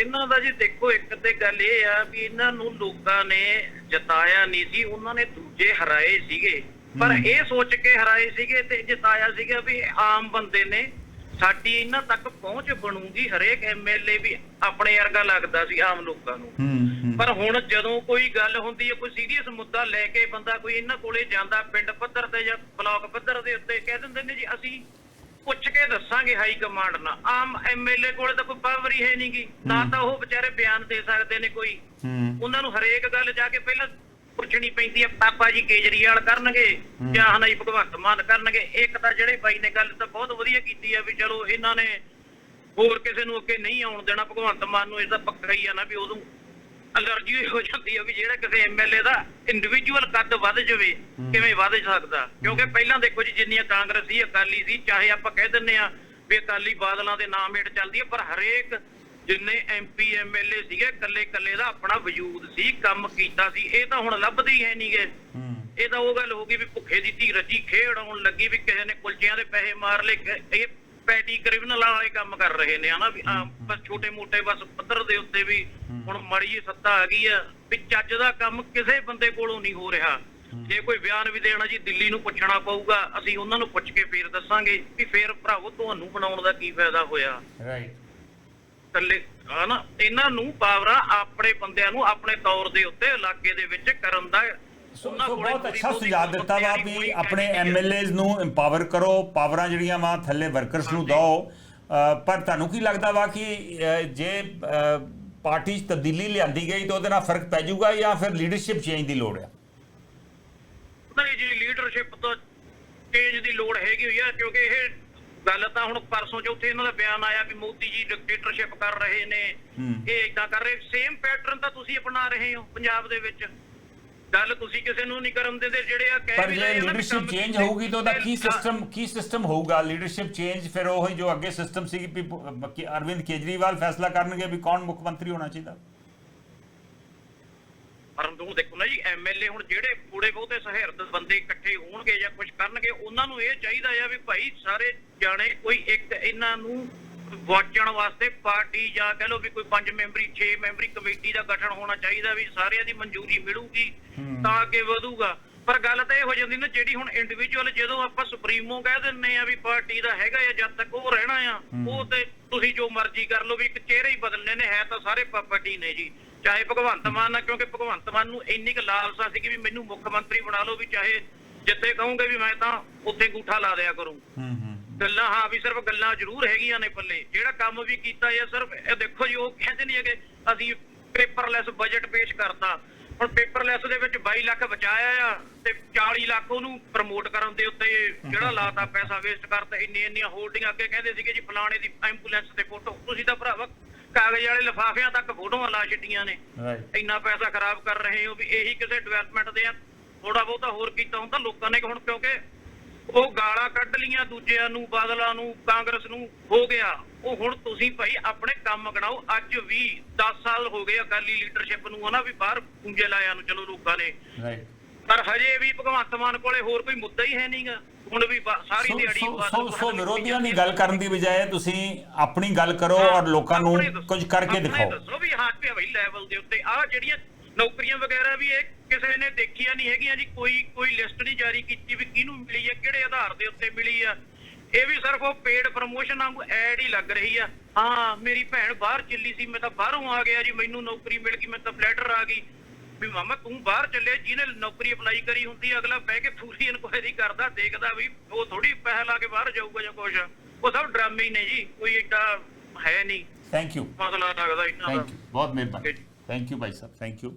ਇਹਨਾਂ ਦਾ ਜੀ ਦੇਖੋ ਇੱਕ ਤੇ ਗੱਲ ਇਹ ਆ ਵੀ ਇਹਨਾਂ ਨੂੰ ਲੋਕਾਂ ਨੇ ਜਿਤਾਇਆ ਨਹੀਂ ਸੀ ਉਹਨਾਂ ਨੇ ਦੂਜੇ ਹਰਾਏ ਸੀਗੇ। ਪਰ। ਇਹ ਸੋਚ ਕੇ ਹਰਾਏ ਸੀਗੇ ਤੇ ਜਿਤਾਇਆ ਸੀਗਾ ਵੀ ਆਮ ਬੰਦੇ ਨੇ ਸਾਡੀ ਇਹਨਾਂ ਤੱਕ ਪਹੁੰਚ ਬਣੂਗੀ ਹਰੇਕ ਐਮਐਲਏ ਵੀ ਆਪਣੇ ਵਰਗਾ ਲੱਗਦਾ ਸੀ ਆਮ ਲੋਕਾਂ ਨੂੰ। ਪਰ ਹੁਣ ਜਦੋਂ ਕੋਈ ਗੱਲ ਹੁੰਦੀ ਹੈ ਕੋਈ ਸੀਰੀਅਸ ਮੁੱਦਾ ਲੈ ਕੇ ਬੰਦਾ ਕੋਈ ਇਹਨਾਂ ਕੋਲੇ ਜਾਂਦਾ ਪਿੰਡ ਪੱਧਰ ਤੇ ਜਾਂ ਬਲਾਕ ਪੱਧਰ ਦੇ ਉੱਤੇ ਕਹਿ ਦਿੰਦੇ ਨੇ ਜੀ ਅਸੀਂ ਪੁੱਛ ਕੇ ਦੱਸਾਂਗੇ ਹਾਈ ਕਮਾਂਡ ਨਾਲ। ਆਮ ਐਮਐਲਏ ਕੋਲੇ ਤਾਂ ਕੋਈ ਪਾਵਰ ਹੀ ਹੈ ਨਹੀਂਗੀ। ਨਾ ਤਾਂ ਉਹ ਵਿਚਾਰੇ ਬਿਆਨ ਦੇ ਸਕਦੇ ਨੇ ਕੋਈ। ਹੂੰ। ਉਹਨਾਂ ਨੂੰ ਹਰੇਕ ਗੱਲ ਜਾ ਕੇ ਪਹਿਲਾਂ ਪੁੱਛਣੀ ਪੈਂਦੀ ਹੈ ਪਾਪਾ ਜੀ ਕੇਜਰੀਵਾਲ ਕਰਨਗੇ ਜਾਂ ਹਨਾਈ ਭਗਵੰਤ ਮਾਨ ਕਰਨਗੇ। ਇੱਕ ਤਾਂ ਜਿਹੜੇ ਬਾਈ ਨੇ ਗੱਲ ਤਾਂ ਬਹੁਤ ਵਧੀਆ ਕੀਤੀ ਹੈ ਵੀ ਚਲੋ ਇਹਨਾਂ ਨੇ ਹੋਰ ਕਿਸੇ ਨੂੰ ਅੱਗੇ ਨਹੀਂ ਆਉਣ ਦੇਣਾ ਭਗਵੰਤ ਮਾਨ ਨੂੰ ਇਹਦਾ ਪੱਕਾ ਹੀ ਆ ਨਾ ਵੀ ਉਦੋਂ ਅਲਰਜੀ ਹੋ ਜਾਂਦੀ ਹੈ ਵੀ ਜਿਹੜਾ ਕਿਸੇ ਐਮਐਲਏ ਦਾ ਇੰਡੀਵਿਜੂਅਲ ਕੱਦ ਵੱਧ ਜਾਵੇ ਕਿਵੇਂ ਵੱਧ ਸਕਦਾ? ਕਿਉਂਕਿ ਪਹਿਲਾਂ ਦੇਖੋ ਜੀ ਜਿੰਨੀਆਂ ਕਾਂਗਰਸੀ ਅਕਾਲੀ ਸੀ ਚਾਹੇ ਆਪਾਂ ਕਹਿ ਦਿੰਨੇ ਆ ਵੀ ਅਕਾਲੀ ਬਾਦਲਾਂ ਦੇ ਨਾਮ ਹੇਠ ਚੱਲਦੀ ਹੈ ਪਰ ਹਰੇਕ ਜਿੰਨੇ ਐਮਪੀ ਐਮਐਲਏ ਸੀਗੇ ਕੱਲੇ ਕੱਲੇ ਦਾ ਆਪਣਾ ਵਜੂਦ ਸੀ ਕੰਮ ਕੀਤਾ ਸੀ ਇਹ ਤਾਂ ਹੁਣ ਲੱਭਦੇ ਹੀ ਹੈ ਨਹੀਂਗੇ ਇਹ ਤਾਂ ਉਹ ਗੱਲ ਹੋ ਗਈ ਵੀ ਭੁੱਖੇ ਦੀ ਧੀ ਰੱਜੀ ਖੇਡ ਆਉਣ ਲੱਗੀ ਵੀ ਕਿਸੇ ਨੇ ਕੁਲਚਿਆਂ ਦੇ ਪੈਸੇ ਮਾਰ ਲਏ ਇਹ ਪੈਟੀ ਕ੍ਰਿਮੀਨਲਾਂ ਵਾਲੇ ਕੰਮ ਕਰ ਰਹੇ ਨੇ ਹਨਾ ਵੀ ਆਮ ਬਸ ਛੋਟੇ ਮੋਟੇ ਬਸ ਪੱਧਰ ਦੇ ਉੱਤੇ ਵੀ ਹੁਣ ਮਾੜੀ ਸੱਤਾ ਆ ਗਈ ਆ ਵੀ ਚੱਜ ਦਾ ਕੰਮ ਕਿਸੇ ਬੰਦੇ ਕੋਲੋਂ ਨਹੀਂ ਹੋ ਰਿਹਾ। ਜੇ ਕੋਈ ਬਿਆਨ ਵੀ ਦੇਣਾ ਜੀ ਦਿੱਲੀ ਨੂੰ ਪੁੱਛਣਾ ਪਊਗਾ ਅਸੀਂ ਉਹਨਾਂ ਨੂੰ ਪੁੱਛ ਕੇ ਫੇਰ ਦੱਸਾਂਗੇ ਵੀ ਫੇਰ ਭਰਾਵੋ ਤੁਹਾਨੂੰ ਬਣਾਉਣ ਦਾ ਕੀ ਫਾਇਦਾ ਹੋਇਆ। ਰਾਈਟ ਇਕੱਲੇ ਹਨਾ ਇਹਨਾਂ ਨੂੰ ਪਾਵਰਾਂ ਆਪਣੇ ਬੰਦਿਆਂ ਨੂੰ ਆਪਣੇ ਤੌਰ ਦੇ ਉੱਤੇ ਇਲਾਕੇ ਦੇ ਵਿੱਚ ਕਰਨ ਦਾ ਸੋ ਬਹੁਤ ਅੱਛਾ ਸੁਝਾਅ ਦਿੱਤਾ ਵਾ ਵੀ ਆਪਣੇ। ਐਮਐਲਏਜ਼ ਨੂੰ ਐਮਪਾਵਰ ਕਰੋ ਪਾਵਰਾਂ ਜਿਹੜੀਆਂ ਵਾ ਥੱਲੇ ਵਰਕਰਸ ਨੂੰ ਦਿਓ। ਪਰ ਤੁਹਾਨੂੰ ਕੀ ਲੱਗਦਾ ਵਾ ਕਿ ਜੇ ਪਾਰਟੀ 'ਚ ਤਬਦੀਲੀ ਲਿਆਂਦੀ ਗਈ ਤਾਂ ਉਹਦੇ ਨਾਲ ਫ਼ਰਕ ਪੈ ਜਾਊਗਾ ਜਾਂ ਫਿਰ ਲੀਡਰਸ਼ਿਪ ਚੇਂਜ ਦੀ ਲੋੜ ਹੈ ਨਹੀਂ ਜੀ ਲੀਡਰਸ਼ਿਪ ਤੋਂ ਚੇਂਜ ਦੀ ਲੋੜ ਹੈਗੀ ਹੋਈ ਆ ਕਿਉਂਕਿ ਇਹ ਗੱਲ ਤਾਂ ਹੁਣ ਪਰਸੋਂ ਚੌਥੇ ਇਹਨਾਂ ਦਾ ਬਿਆਨ ਆਇਆ ਵੀ ਮੋਦੀ ਜੀ ਡਿਕਟੇਟਰਸ਼ਿਪ ਕਰ ਰਹੇ ਨੇ। ਇਹ ਇਦਾਂ ਕਰ ਰਹੇ ਸੇਮ ਪੈਟਰਨ ਤਾਂ ਤੁਸੀਂ ਅਪਣਾ ਰਹੇ ਹੋ ਪੰਜਾਬ ਦੇ ਵਿੱਚ। ਗੱਲ ਤੁਸੀਂ ਕਿਸੇ ਨੂੰ ਨਹੀਂ ਕਰਨ ਦਿੰਦੇ ਜਿਹੜੇ ਆ ਕਹਿ ਪਰ ਵੀ ਜੇ ਰਹੇ ਆ ਨਾ ਵੀ ਲੀਡਰਸ਼ਿਪ ਕੰਮ ਚੇਂਜ ਹੋਊਗੀ ਤਾਂ ਉਹਦਾ ਕੀ ਸਿਸਟਮ ਕੀ ਸਿਸਟਮ ਹੋਊਗਾ? ਲੀਡਰਸ਼ਿਪ ਚੇਂਜ ਫਿਰ ਉਹ ਜੋ ਅੱਗੇ ਸਿਸਟਮ ਸੀ ਕਿ ਅਰਵਿੰਦ ਕੇਜਰੀਵਾਲ ਫੈਸਲਾ ਕਰਨਗੇ ਵੀ ਕੌਣ ਮੁੱਖ ਮੰਤਰੀ ਹੋਣਾ ਚਾਹੀਦਾ? ਪਰ ਨੂੰ ਦੇਖੋ ਨਾ ਜੀ ਐਮਐਲਏ ਹੁਣ ਜਿਹੜੇ ਥੋੜੇ ਬਹੁਤੇ ਸਹਿਰਦ ਬੰਦੇ ਇਕੱਠੇ ਹੋਣਗੇ ਜਾਂ ਕੁਝ ਕਰਨਗੇ ਉਹਨਾਂ ਨੂੰ ਇਹ ਚਾਹੀਦਾ ਆ ਵੀ ਭਾਈ ਸਾਰੇ ਜਾਣੇ ਕੋਈ ਇੱਕ ਇਹਨਾਂ ਨੂੰ ਵਾਚਣ ਵਾਸਤੇ ਪਾਰਟੀ ਜਾਂ ਕਹ ਲਓ ਵੀ ਕੋਈ 5 ਮੈਂਬਰੀ 6 ਮੈਂਬਰੀ ਕਮੇਟੀ ਦਾ ਗਠਨ ਹੋਣਾ ਚਾਹੀਦਾ ਵੀ ਸਾਰਿਆਂ ਦੀ ਮਨਜ਼ੂਰੀ ਮਿਲੂਗੀ ਤਾਂ ਅੱਗੇ ਵਧੂਗਾ। ਪਰ ਗੱਲ ਤਾਂ ਇਹ ਹੋ ਜਾਂਦੀ ਨਾ ਜਿਹੜੀ ਹੁਣ ਇੰਡੀਵਿਜੂਅਲ ਜਦੋਂ ਆਪਾਂ ਸੁਪਰੀਮੋ ਕਹਿ ਦਿੰਨੇ ਆ ਵੀ ਪਾਰਟੀ ਦਾ ਹੈਗਾ ਆ ਜਦ ਤੱਕ ਉਹ ਰਹਿਣਾ ਆ ਉਹ ਤੇ ਤੁਸੀਂ ਜੋ ਮਰਜ਼ੀ ਕਰ ਲਓ ਵੀ ਇੱਕ ਚਿਹਰੇ ਹੀ ਬਦਲਨੇ ਨੇ ਹੈ ਤਾਂ ਸਾਰੇ ਪਾਰਟੀ ਨੇ ਜੀ। ਚਾਹੇ ਭਗਵੰਤ ਮਾਨ ਆ ਕਿਉਂਕਿ ਭਗਵੰਤ ਮਾਨ ਨੂੰ ਇੰਨੀ ਕੁ ਲਾਲਸਾ ਸੀ ਕਿ ਵੀ ਮੈਨੂੰ ਮੁੱਖ ਮੰਤਰੀ ਬਣਾ ਲਓ ਵੀ ਚਾਹੇ ਜਿੱਥੇ ਕਹੋਗੇ ਵੀ ਮੈਂ ਤਾਂ ਉੱਥੇ ਅੰਗੂਠਾ ਲਾ ਦਿਆ ਕਰੂੰ। ਹੂੰ ਹੂੰ। ਗੱਲਾਂ ਹਾਂ ਵੀ ਸਿਰਫ ਗੱਲਾਂ ਜ਼ਰੂਰ ਹੈਗੀਆਂ ਨੇ ਪੱਲੇ। ਜਿਹੜਾ ਕੰਮ ਵੀ ਕੀਤਾ ਇਹ ਸਿਰਫ ਇਹ ਦੇਖੋ ਜੀ ਉਹ ਕਹਿੰਦੇ ਨਹੀਂ ਹੈਗੇ ਅਸੀਂ ਪੇਪਰਲੈਸ ਬਜਟ ਪੇਸ਼ ਕਰਤਾ। ਹੁਣ ਪੇਪਰਲੈਸ ਦੇ ਵਿੱਚ 22 ਲੱਖ ਬਚਾਇਆ ਆ ਤੇ 40 ਲੱਖ ਉਹਨੂੰ ਪ੍ਰਮੋਟ ਕਰਨ ਦੇ ਉੱਤੇ ਜਿਹੜਾ ਲਾਤਾ ਪੈਸਾ ਵੇਸਟ ਕਰਤਾ ਇੰਨੀ ਇੰਨੀਆਂ ਹੋਲਡਿੰਗ ਅੱਗੇ ਕਹਿੰਦੇ ਸੀਗੇ ਜੀ ਫਲਾਣੇ ਦੀ ਐਂਬੂਲੈਂਸ ਤੇ ਫੋਟੋ ਤੁਸੀਂ ਤਾਂ ਭਰਾਵਾ ਕਾਗਜ਼ ਵਾਲੇ ਲਿਫਾਫਿਆਂ ਤੱਕ ਫੋਟੋਆਂ ਲਾ ਛੱਡੀਆਂ ਨੇ। ਇੰਨਾ ਪੈਸਾ ਖਰਾਬ ਕਰ ਰਹੇ ਹੋ ਵੀ ਇਹੀ ਕਿਸੇ ਡਿਵੈਲਪਮੈਂਟ ਦੇ ਆ। ਥੋੜਾ ਬਹੁਤਾ ਹੋਰ ਕੀਤਾ ਹੁੰਦਾ ਲੋਕਾਂ ਨੇ ਹੁਣ ਕਿਉਂਕਿ ਉਹ ਗਾਲਾਂ ਕੱਢ ਲੀਆਂ ਦੂਜਿਆਂ ਨੂੰ ਬਾਦਲਾਂ ਨੂੰ ਕਾਂਗਰਸ ਨੂੰ ਹੋ ਗਿਆ। ਉਹ ਹੁਣ ਤੁਸੀਂ ਭਾਈ ਆਪਣੇ ਕੰਮ ਗਣਾਓ ਅੱਜ ਵੀ 10 ਸਾਲ ਹੋ ਗਏ ਅਕਾਲੀ ਲੀਡਰਸ਼ਿਪ ਨੂੰ ਹਨਾ ਵੀ ਬਾਹਰ ਪੁੰਜੇ ਲਾਇਆ ਨੂੰ ਚਲੋ ਲੋਕਾਂ ਨੇ। ਪਰ ਹਜੇ ਵੀ ਭਗਵੰਤ ਮਾਨ ਕੋਲੇ ਹੋਰ ਕੋਈ ਮੁੱਦਾ ਹੀ ਹੈ ਨਹੀਂਗਾ ਹੁਣ ਵੀ ਸਾਰੀ ਦਿਹਾੜੀ ਸੋ ਸੋ ਵਿਰੋਧੀਆਂ ਦੀ ਗੱਲ ਕਰਨ ਦੀ ਬਜਾਏ ਤੁਸੀਂ ਆਪਣੀ ਗੱਲ ਕਰੋ ਔਰ ਲੋਕਾਂ ਨੂੰ ਕੁਝ ਕਰਕੇ ਦਿਖਾਓ। ਦੱਸੋ ਵੀ ਹਾਂ ਤੇ ਹਵਾਈ ਲੈਵਲ ਦੇ ਉੱਤੇ। ਆ ਜਿਹੜੀਆਂ ਨੌਕਰੀਆਂ ਵਗੈਰਾ ਵੀ ਇਹ ਕਿਸੇ ਨੇ ਦੇਖੀਆਂ ਨਹੀਂ ਹੈਗੀਆਂ ਜੀ ਕੋਈ ਕੋਈ ਲਿਸਟ ਨਹੀਂ ਜਾਰੀ ਕੀਤੀ ਵੀ ਕਿਹਨੂੰ ਮਿਲੀ ਹੈ ਕਿਹੜੇ ਆਧਾਰ ਦੇ ਉੱਤੇ ਮਿਲੀ ਆ। ਇਹ ਵੀ ਸਿਰਫ ਉਹ ਪੇਡ ਪ੍ਰਮੋਸ਼ਨ ਵਾਂਗੂ ਐਡ ਹੀ ਲੱਗ ਰਹੀ ਆ। ਹਾਂ ਮੇਰੀ ਭੈਣ ਬਾਹਰ ਚੱਲੀ ਸੀ ਮੈਂ ਤਾਂ ਬਾਹਰੋਂ ਆ ਗਿਆ ਜੀ ਮੈਨੂੰ ਨੌਕਰੀ ਮਿਲ ਗਈ ਮੈਂ ਤਾਂ ਲੈਟਰ ਆ ਗਈ। ਵੀ ਮਾਮਾ ਤੂੰ ਬਾਹਰ ਚੱਲੇ ਜਿਹਨੇ ਨੌਕਰੀ ਅਪਲਾਈ ਕਰੀ ਹੁੰਦੀ ਅਗਲਾ ਬਹਿ ਕੇ ਪੂਰੀ ਇਨਕੁਆਇਰੀ ਕਰਦਾ ਦੇਖਦਾ ਵੀ ਉਹ ਥੋੜੀ ਪੈਸਾ ਲਾ ਕੇ ਬਾਹਰ ਜਾਊਗਾ ਜਾਂ ਕੁਛ। ਉਹ ਸਭ ਡਰਾਮੇ ਹੀ ਨੇ ਜੀ ਕੋਈ ਏਡਾ ਹੈ ਨਹੀਂ। ਥੈਂਕ ਯੂ ਮਸਲਾ ਲੱਗਦਾ ਇਹਨਾਂ ਦਾ। ਥੈਂਕ ਯੂ ਬਹੁਤ ਮਿਹਰਬਾਨੀ। Thank you Bhai Sahib thank you